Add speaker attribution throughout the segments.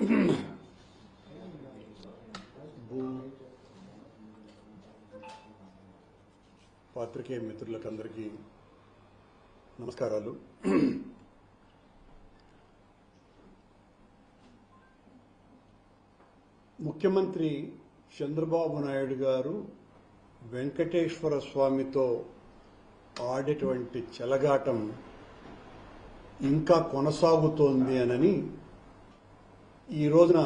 Speaker 1: భూ పాత్రికేయ మిత్రులకు అందరికీ నమస్కారాలు. ముఖ్యమంత్రి చంద్రబాబు నాయుడు గారు వెంకటేశ్వర స్వామితో ఆడేటువంటి చెలగాటం ఇంకా కొనసాగుతోంది అనని ఈ రోజున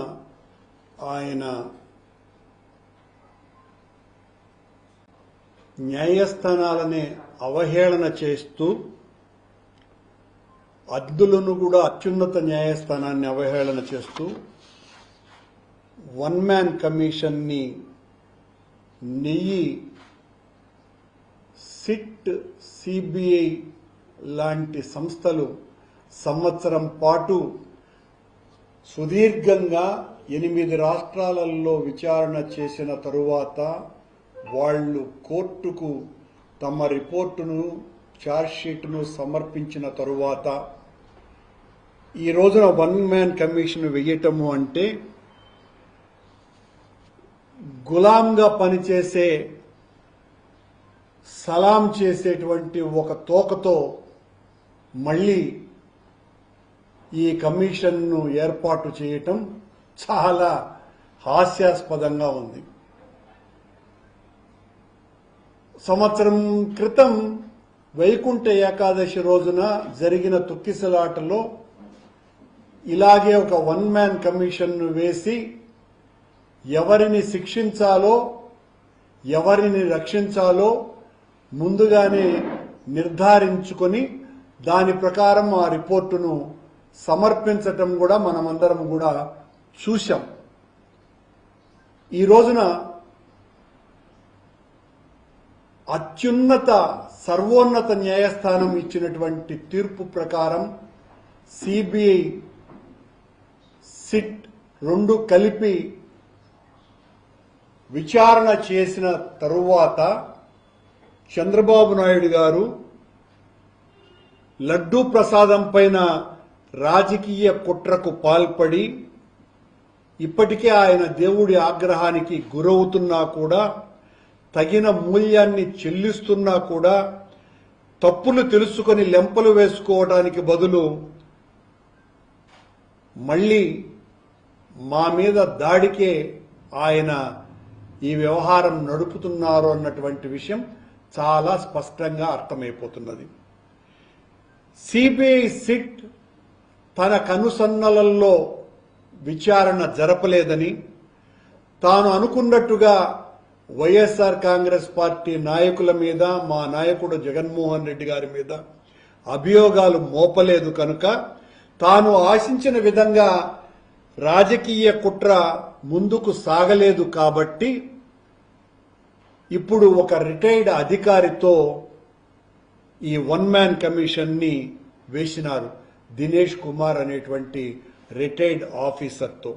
Speaker 1: ఆయన న్యాయస్థానాలనే అవహేళన చేస్తూ అద్దులను కూడా అత్యున్నత న్యాయస్థానాన్ని అవహేళన చేస్తూ వన్ మ్యాన్ కమిషన్ని నెయ్యి సిట్ సిబిఐ లాంటి సంస్థలు సంవత్సరం పాటు సుదీర్ఘంగా ఎనిమిది రాష్ట్రాలలో విచారణ చేసిన తరువాత వాళ్ళు కోర్టుకు తమ రిపోర్టును ఛార్జ్షీట్ను సమర్పించిన తరువాత ఈ రోజున వన్ మ్యాన్ కమిషన్ వెయ్యటము అంటే గులాంగా పనిచేసే సలాం చేసేటువంటి ఒక తోకతో మళ్ళీ ఈ కమిషన్ను ఏర్పాటు చేయటం చాలా హాస్యాస్పదంగా ఉంది. సంవత్సరం క్రితం వైకుంఠ ఏకాదశి రోజున జరిగిన తొక్కిసలాటలో ఇలాగే ఒక వన్ మ్యాన్ కమిషన్ను వేసి ఎవరిని శిక్షించాలో ఎవరిని రక్షించాలో ముందుగానే నిర్ధారించుకొని దాని ప్రకారం ఆ రిపోర్టును సమర్పించటం కూడా మనమందరం కూడా చూశాం. ఈ రోజున అత్యున్నత సర్వోన్నత న్యాయస్థానం ఇచ్చినటువంటి తీర్పు ప్రకారం సిబిఐ సిట్ రెండు కలిపి విచారణ చేసిన తరువాత చంద్రబాబు నాయుడు గారు లడ్డూ ప్రసాదం పైన రాజకీయ కుట్రకు పాల్పడి ఇప్పటికే ఆయన దేవుడి ఆగ్రహానికి గురవుతున్నా కూడా తగిన మూల్యాన్ని చెల్లిస్తున్నా కూడా తప్పులు తెలుసుకొని లెంపలు వేసుకోవడానికి బదులు మళ్ళీ మా మీద దాడికే ఆయన ఈ వ్యవహారం నడుపుతున్నారు అన్నటువంటి విషయం చాలా స్పష్టంగా అర్థమైపోతున్నది. సిబిఐ సిట్ తన కనుసన్నలల్లో విచారణ జరపలేదని తాను అనుకున్నట్టుగా వైఎస్ఆర్ కాంగ్రెస్ పార్టీ నాయకుల మీద మా నాయకుడు జగన్మోహన్ రెడ్డి గారి మీద అభియోగాలు మోపలేదు కనుక తాను ఆశించిన విధంగా రాజకీయ కుట్ర ముందుకు సాగలేదు కాబట్టి ఇప్పుడు ఒక రిటైర్డ్ అధికారితో ఈ వన్ మ్యాన్ కమిషన్ని వేసినారు. దినేష్ కుమార్ అనేటువంటి రిటైర్డ్ ఆఫీసర్తో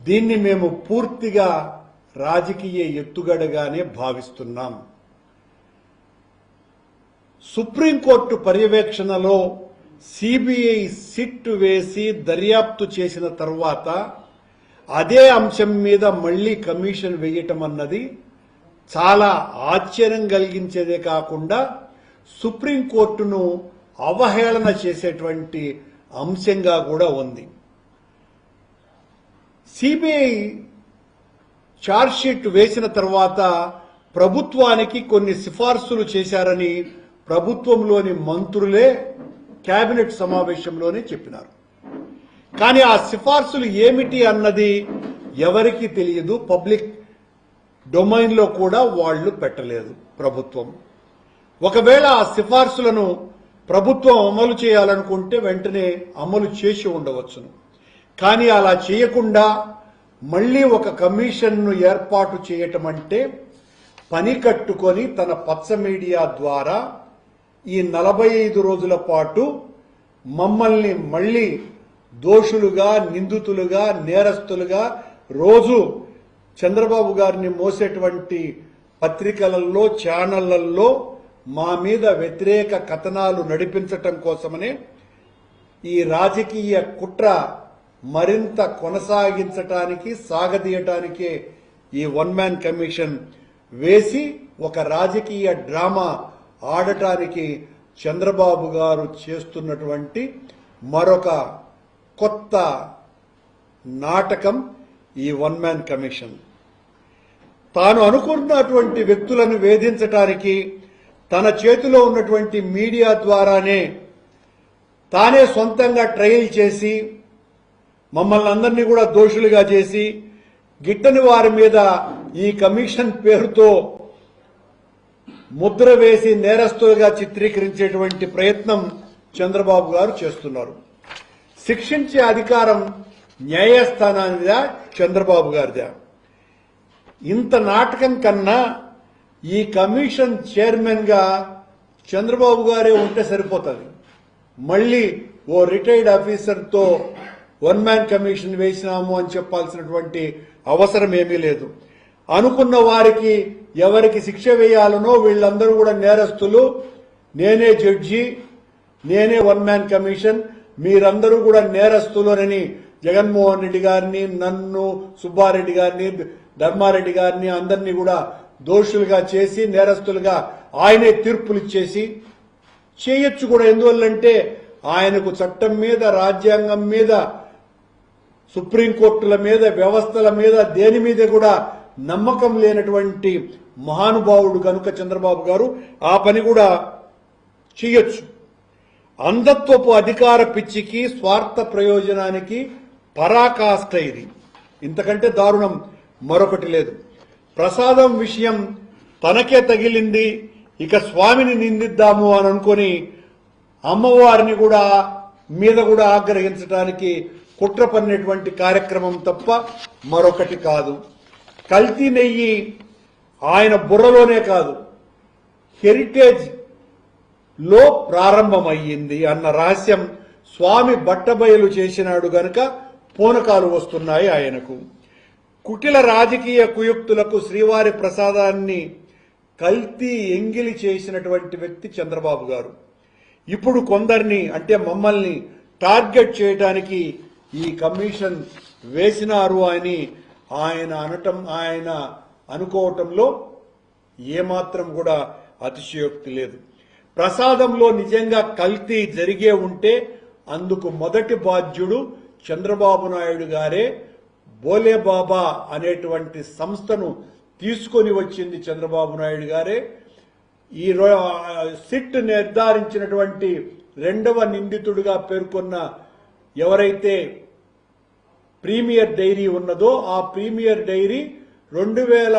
Speaker 1: దీన్ని మేము పూర్తిగా రాజకీయ ఎత్తుగడగానే భావిస్తున్నాం. సుప్రీంకోర్టు పర్యవేక్షణలో సిబిఐ సిట్ వేసి దర్యాప్తు చేసిన తర్వాత అదే అంశం మీద మళ్ళీ కమిషన్ వేయటం అన్నది చాలా ఆశ్చర్యం కలిగించేదే కాకుండా సుప్రీంకోర్టును అవహేళన చేసేటువంటి అంశంగా కూడా ఉంది. సిబిఐ షీట్ వేసిన తర్వాత ప్రభుత్వానికి కొన్ని సిఫార్సులు చేశారని ప్రభుత్వంలోని మంత్రులే కేబినెట్ సమావేశంలోనే చెప్పినారు. కానీ ఆ సిఫార్సులు ఏమిటి అన్నది ఎవరికి తెలియదు. పబ్లిక్ డొమైన్లో కూడా వాళ్ళు పెట్టలేదు ప్రభుత్వం. ఒకవేళ ఆ సిఫార్సులను ప్రభుత్వం అమలు చేయాలనుకుంటే వెంటనే అమలు చేసి ఉండవచ్చును. కానీ అలా చేయకుండా మళ్ళీ ఒక కమిషన్ను ఏర్పాటు చేయటం అంటే పని కట్టుకొని తన పచ్చ మీడియా ద్వారా ఈ నలభై ఐదు రోజుల పాటు మమ్మల్ని మళ్ళీ దోషులుగా నిందితులుగా నేరస్తులుగా రోజు చంద్రబాబు గారిని మోసేటువంటి పత్రికలలో ఛానళ్ళలో మా మీద వ్యతిరేక కథనాలు నడిపించటం కోసమనే ఈ రాజకీయ కుట్ర మరింత కొనసాగించటానికి సాగదీయటానికే ఈ వన్ మ్యాన్ కమిషన్ వేసి ఒక రాజకీయ డ్రామా ఆడటానికి చంద్రబాబు గారు చేస్తున్నటువంటి మరొక కొత్త నాటకం ఈ వన్ మ్యాన్ కమిషన్. తాను అనుకున్నటువంటి వ్యక్తులను వేధించటానికి తన చేతిలో ఉన్నటువంటి మీడియా ద్వారానే తానే సొంతంగా ట్రయల్ చేసి మమ్మల్ని అందరినీ కూడా దోషులుగా చేసి గిట్టని వారి మీద ఈ కమిషన్ పేరుతో ముద్ర వేసి నేరస్తులుగా చిత్రీకరించేటువంటి ప్రయత్నం చంద్రబాబు గారు చేస్తున్నారు. శిక్షించే అధికారం న్యాయస్థానానిదా చంద్రబాబు గారిదా? ఇంత నాటకం కన్నా ఈ కమిషన్ చైర్మన్గా చంద్రబాబు గారే ఉంటే సరిపోతుంది. మళ్ళీ ఓ రిటైర్డ్ ఆఫీసర్తో వన్ మ్యాన్ కమిషన్ వేసినాము అని చెప్పాల్సినటువంటి అవసరం ఏమీ లేదు. అనుకున్న వారికి ఎవరికి శిక్ష వేయాలనో వీళ్ళందరూ కూడా నేరస్తులు. నేనే జడ్జి నేనే వన్ మ్యాన్ కమిషన్ మీరందరూ కూడా నేరస్తులనని జగన్మోహన్ రెడ్డి గారిని నన్ను సుబ్బారెడ్డి గారిని ధర్మారెడ్డి గారిని అందరినీ కూడా దోషులుగా చేసి నేరస్తులుగా ఆయనే తీర్పులు ఇచ్చేసి చేయొచ్చు కూడా. ఎందువల్లంటే ఆయనకు చట్టం మీద రాజ్యాంగం మీద సుప్రీంకోర్టుల మీద వ్యవస్థల మీద దేని మీద కూడా నమ్మకం లేనటువంటి మహానుభావుడు కనుక చంద్రబాబు గారు ఆ పని కూడా చేయొచ్చు. అంధత్వపు అధికార పిచ్చికి స్వార్థ ప్రయోజనానికి పరాకాష్ట ఇది. ఇంతకంటే దారుణం మరొకటి లేదు. ప్రసాదం విషయం తనకే తగిలింది ఇక స్వామిని నిందిద్దాము అని అనుకొని అమ్మవారిని కూడా మీద కూడా ఆగ్రహించడానికి కుట్ర పన్నేటువంటి కార్యక్రమం తప్ప మరొకటి కాదు. కల్తీ నెయ్యి ఆయన బుర్రలోనే కాదు. హెరిటేజ్లో ప్రారంభమయ్యింది అన్న రహస్యం స్వామి బట్టబయలు చేసినాడు గనక పూనకాలు వస్తున్నాయి ఆయనకు. కుటిల రాజకీయ కుయుక్తులకు శ్రీవారి ప్రసాదాన్ని కల్తీ ఎంగిలి చేసినటువంటి వ్యక్తి చంద్రబాబు గారు. ఇప్పుడు కొందరిని అంటే మమ్మల్ని టార్గెట్ చేయడానికి ఈ కమిషన్ వేసినారు అని ఆయన అనటం ఆయన అనుకోవటంలో ఏమాత్రం కూడా అతిశయోక్తి లేదు. ప్రసాదంలో నిజంగా కల్తీ జరిగే ఉంటే అందుకు మొదటి బాధ్యుడు చంద్రబాబు నాయుడు గారే. బోలే బాబా అనేటువంటి సంస్థను తీసుకొని వచ్చింది చంద్రబాబు నాయుడు గారే. ఈ సిట్ నిర్ధారించినటువంటి రెండవ నిందితుడిగా పేర్కొన్న ఎవరైతే ప్రీమియర్ డైరీ ఉన్నదో ఆ ప్రీమియర్ డైరీ రెండు వేల